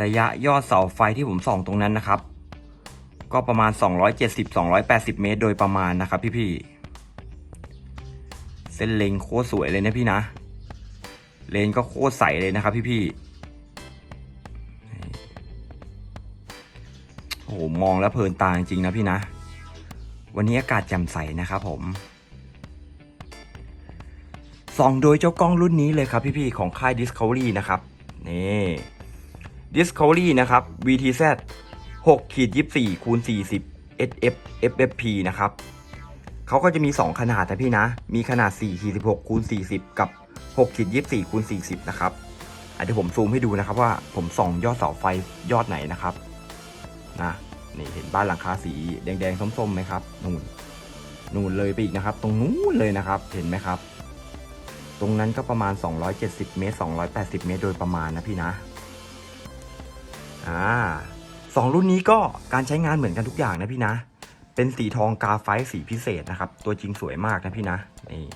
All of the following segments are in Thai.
ระยะยอดเสาไฟที่ผมส่องตรงนั้นนะครับ ก็ประมาณ 270-280 เมตร โดยประมาณนะครับพี่ๆเส้นเลนโคตรสวยเลยนะพี่นะ เลนก็โคตรใสเลยนะครับพี่ๆโอ้โหมองแล้วเพลินตาจริงๆนะพี่นะ วันนี้อากาศแจ่มใสนะครับผมส่องโดยเจ้ากล้องรุ่นนี้เลยครับพี่ๆของค่าย Discovery นะครับ นี่ Discovery นะครับ VTZ 6ขีด24คูณ40 SF FFP นะครับเขาก็จะมี 2 ขนาดนะพี่นะ มีขนาด4ขีด16คูณ40 กับ6ขีด24คูณ40 นะครับอะเดี๋ยวผมซูมให้ดูนะครับว่าผมส่องยอดเสาไฟยอดไหนนะครับนะนี่เห็นบ้านหลังคาสีแดงๆส้มๆไหมครับนู่นนู่นเลยไปอีกนะครับ ตรงนู้นเลยนะครับเห็นไหมครับ ตรงนั้นก็ประมาณ 270 เมตร 280 เมตรโดยประมาณนะพี่นะ อ่าสองรุ่นนี้ก็การใช้งานเหมือนกันทุกอย่างนะพี่นะ เป็นสีทองกาไฟสีพิเศษนะครับ ตัวจริงสวยมากนะพี่นะนี่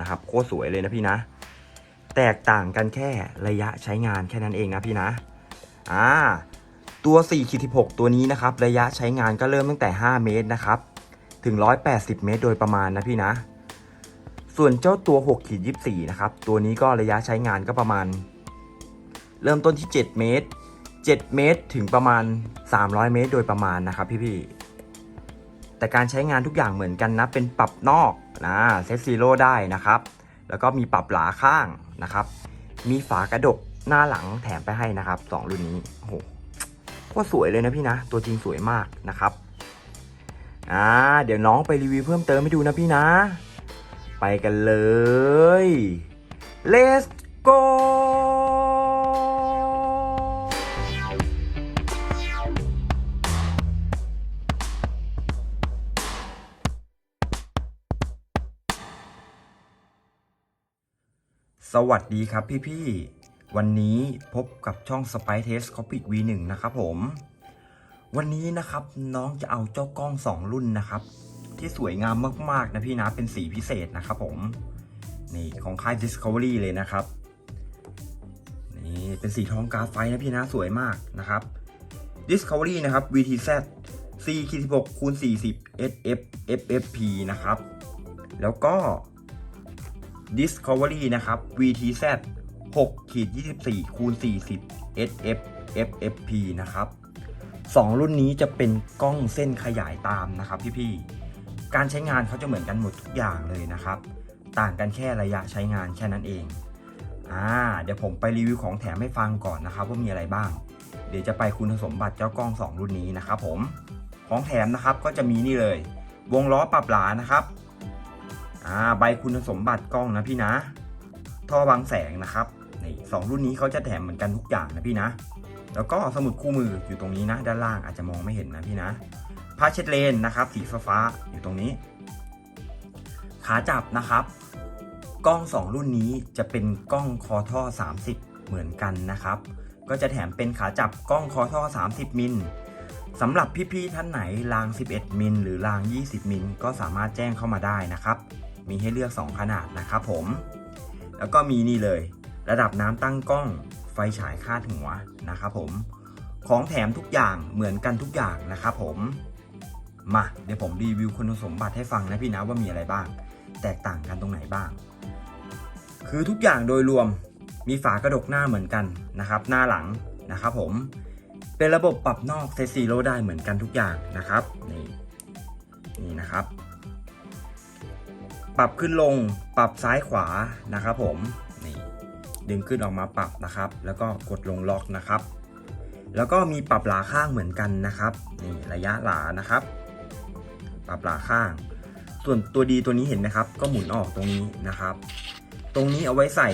นะครับโคตรสวยเลยนะพี่นะ แตกต่างกันแค่ระยะใช้งานแค่นั้นเองนะพี่นะอ่าตัว4ขีด16 ตัวนี้นะครับ ระยะใช้งานก็เริ่มตั้งแต่ 5 เมตรนะครับ ถึง 180 เมตร โดยประมาณนะพี่นะ ส่วนเจ้าตัว6ขีด24 นะครับ ตัวนี้ก็ระยะใช้งานก็ประมาณ เริ่มต้นที่ 7 เมตร 7 เมตรถึงประมาณ 300 เมตร โดยประมาณนะครับพี่ๆแต่การใช้งานทุกอย่างเหมือนกันนะ เป็นปรับนอกนะเซตซีโร่ได้นะครับ แล้วก็มีปรับหลาข้างนะครับ มีฝากระดกหน้าหลังแถมไปให้นะครับสองรุ่นนี้โอ้โหโคตรสวยเลยนะพี่นะ ตัวจริงสวยมากนะครับอ่าเดี๋ยวน้องไปรีวิวเพิ่มเติมให้ดูนะพี่นะ ไปกันเลย let's go สวัสดีครับพี่ๆ วันนี้พบกับช่อง Spy Test Copic V1 นะครับผม วันนี้นะครับน้องจะเอาเจ้ากล้อง 2 รุ่นนะครับ ที่สวยงามมากๆนะพี่นะ เป็นสีพิเศษนะครับผม นี่ของค่าย Discovery เลยนะครับ นี่เป็นสีทองกาไฟนะพี่นะสวยมากนะครับ Discovery นะครับ VTZ C16 คูณ40 SF FFP นะครับ แล้วก็ Discovery นะครับ VTZ 6ขีด24คูณ40 SF FFP นะครับสองรุ่นนี้จะเป็นกล้องเส้นขยายตามนะครับพี่ๆ การใช้งานเขาจะเหมือนกันหมดทุกอย่างเลยนะครับ ต่างกันแค่ระยะใช้งานแค่นั้นเอง อ่า เดี๋ยวผมไปรีวิวของแถมให้ฟังก่อนนะครับว่ามีอะไรบ้าง เดี๋ยวจะไปคุณสมบัติเจ้ากล้อง 2 รุ่นนี้นะครับผม ของแถมนะครับก็จะมีนี่เลย วงล้อปรับหลานะครับ อ่าใบคุณสมบัติกล้องนะพี่นะ ท่อบังแสงนะครับนี่สองรุ่นนี้เขาจะแถมเหมือนกันทุกอย่างนะพี่นะ แล้วก็สมุดคู่มืออยู่ตรงนี้นะ ด้านล่างอาจจะมองไม่เห็นนะพี่นะผ้าเช็ดเลนนะครับ สีฟ้าอยู่ตรงนี้ ขาจับนะครับ กล้อง 2 รุ่นนี้จะเป็นกล้องคอท่อ 30 เหมือนกันนะครับ ก็จะแถมเป็นขาจับกล้องคอท่อ 30 มิลสำหรับพี่ๆท่านไหนราง 11 มิลหรือราง 20 มิลก็สามารถแจ้งเข้ามาได้นะครับ มีให้เลือก 2 ขนาดนะครับผม แล้วก็มีนี่เลย ระดับน้ำตั้งกล้อง ไฟฉายคาดหัวนะครับผม ของแถมทุกอย่างเหมือนกันทุกอย่างนะครับผม มาเดี๋ยวผมรีวิวคุณสมบัติให้ฟังนะพี่นะว่ามีอะไรบ้าง แตกต่างกันตรงไหนบ้าง คือทุกอย่างโดยรวมมีฝากระดกหน้าเหมือนกันนะครับ หน้าหลังนะครับผม เป็นระบบปรับนอกเซซีโรได้เหมือนกันทุกอย่างนะครับ นี่นี่นะครับ ปรับขึ้นลงปรับซ้ายขวานะครับผมนี่ดึงขึ้นออกมาปรับนะครับ แล้วก็กดลงล็อกนะครับ แล้วก็มีปรับหลาข้างเหมือนกันนะครับนี่ระยะหลานะครับ ปรับหลาข้าง ส่วนตัวดีตัวนี้เห็นไหมครับ ก็หมุนออกตรงนี้นะครับ ตรงนี้เอาไว้ใส่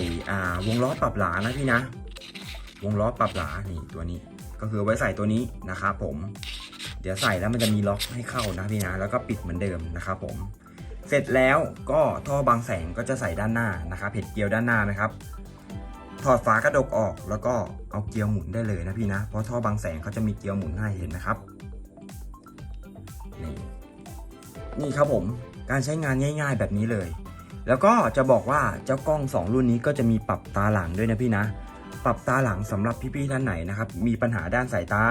วงล้อปรับหลานะพี่นะ วงล้อปรับหลานี่ตัวนี้ ก็คือไว้ใส่ตัวนี้นะครับผม เดี๋ยวใส่แล้วมันจะมีล็อกให้เข้านะพี่นะ แล้วก็ปิดเหมือนเดิมนะครับผม เสร็จแล้วก็ท่อบางแสงก็จะใส่ด้านหน้านะครับเห็ดเกลียวด้านหน้าไหมครับ ถอดฝากระดกออกแล้วก็เอาเกลียวหมุนได้เลยนะพี่นะ เพราะท่อบางแสงเขาจะมีเกลียวหมุนให้เห็นนะครับ นี่นี่ครับผมการใช้งานง่าย ๆแบบนี้เลย แล้วก็จะบอกว่าเจ้ากล้อง 2 รุ่นนี้ก็จะมีปรับตาหลังด้วยนะพี่นะปปรับตาหลังสำหรับพี่ๆท่านไหนนะครับ มีปัญหาด้านสายตา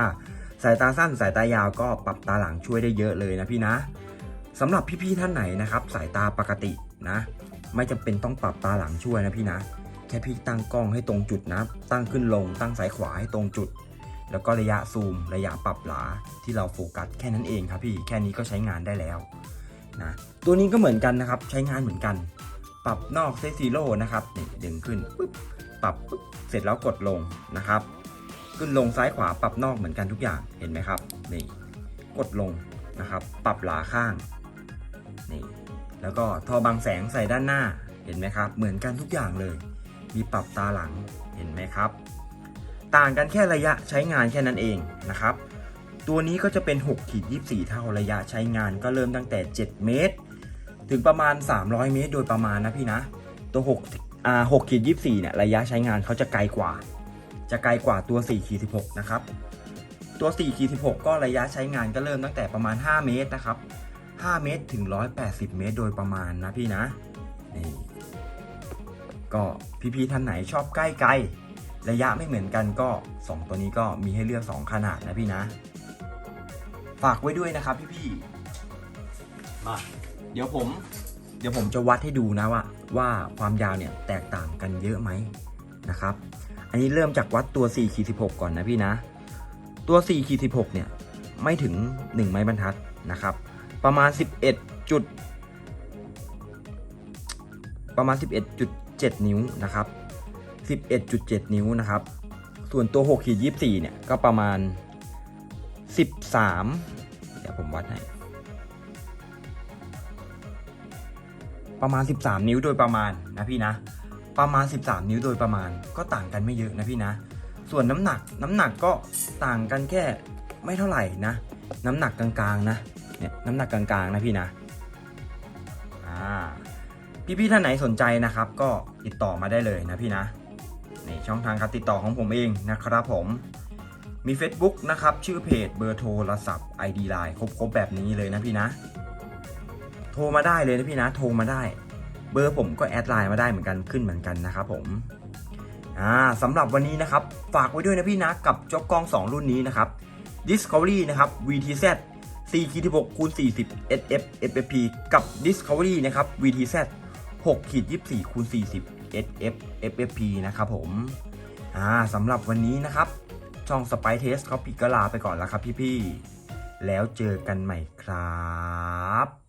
สายตาสั้นสายตายาวก็ปรับตาหลังช่วยได้เยอะเลยนะพี่นะ สำหรับพี่ๆท่านไหนนะครับ สายตาปกตินะ ไม่จำเป็นต้องปรับตาหลังช่วยนะพี่นะ แค่พี่ตั้งกล้องให้ตรงจุดนะ ตั้งขึ้นลง ตั้งซ้ายขวาให้ตรงจุด แล้วก็ระยะซูม ระยะปรับหลาที่เราโฟกัสแค่นั้นเองครับพี่แค่นี้ก็ใช้งานได้แล้วนะตัวนี้ก็เหมือนกันนะครับ ใช้งานเหมือนกัน ปรับนอกเซซีโร่นะครับนี่ดึงขึ้นปุ๊บปรับปุ๊บเสร็จแล้วกดลงนะครับ ขึ้นลงซ้ายขวาปรับนอกเหมือนกันทุกอย่างเห็นไหมครับนี่กดลงนะครับ ปรับหลาข้าง แล้วก็ทอบังแสงใส่ด้านหน้าเห็นไหมครับ เหมือนกันทุกอย่างเลย มีปรับตาหลังเห็นไหมครับ ต่างกันแค่ระยะใช้งานแค่นั้นเองนะครับ ตัวนี้ก็จะเป็น6ขีด24 เท่าระยะใช้งานก็เริ่มตั้งแต่ 7 เมตร ถึงประมาณ 300 เมตร โดยประมาณนะพี่นะ ตัว6อ่า6ขีด24เนี่ยระยะใช้งานเขาจะไกลกว่า จะไกลกว่าตัว4ขีด16 นะครับ ตัว4ขีด16 ก็ระยะใช้งานก็เริ่มตั้งแต่ประมาณ 5 เมตรนะครับ 5 เมตรถึง 180 เมตร โดยประมาณนะพี่นะนี่ก็พี่ๆท่านไหนชอบใกล้ไกล ระยะไม่เหมือนกันก็ 2 ตัวนี้ก็มีให้เลือก 2 ขนาดนะพี่นะ ฝากไว้ด้วยนะครับพี่ๆมาเดี๋ยวผม เดี๋ยวผมจะวัดให้ดูนะว่า ว่าความยาวเนี่ยแตกต่างกันเยอะไหมนะครับ อันนี้เริ่มจากวัดตัว4ขีด16 ก่อนนะพี่นะ ตัว4ขีด16 เนี่ย ไม่ถึง 1 ไม้บรรทัดนะครับ ประมาณ 11 จุด ประมาณ 11.7 นิ้วนะครับ 11.7 นิ้วนะครับ ส่วนตัว6ขีด24 เนี่ย ก็ประมาณ 13 เดี๋ยวผมวัดให้ ประมาณ 13 นิ้วโดยประมาณนะพี่นะ ประมาณ 13 นิ้วโดยประมาณ ก็ต่างกันไม่เยอะนะพี่นะ ส่วนน้ำหนัก น้ำหนักก็ต่างกันแค่ไม่เท่าไหร่นะ น้ำหนักกลางๆนะ เนี่ยน้ำหนักกลางๆนะพี่นะอ่าพี่ๆท่านไหนสนใจนะครับก็ติดต่อมาได้เลยนะพี่นะในช่องทางการติดต่อของผมเองนะครับผมมี Facebook นะครับ ชื่อเพจเบอร์โทรศัพท์ ID Line ครบๆแบบนี้เลยนะพี่นะ โทรมาได้เลยนะพี่นะ โทรมาได้ เบอร์ผมก็แอดไลน์มาได้เหมือนกันขึ้นเหมือนกันนะครับผมอ่าสำหรับวันนี้นะครับ ฝากไว้ด้วยนะพี่นะ กับจกกล้อง 2 รุ่นนี้นะครับ Discovery นะครับ VTZ 4ขีด16คูณ40 SF FFP กับ Discovery นะครับ VTZ 6ขีด24คูณ40 SF FFP นะครับผม อ่าสำหรับวันนี้นะครับ ช่อง Spy Test เขาปิดก็ลาไปก่อนแล้วครับพี่ๆ แล้วเจอกันใหม่ครับ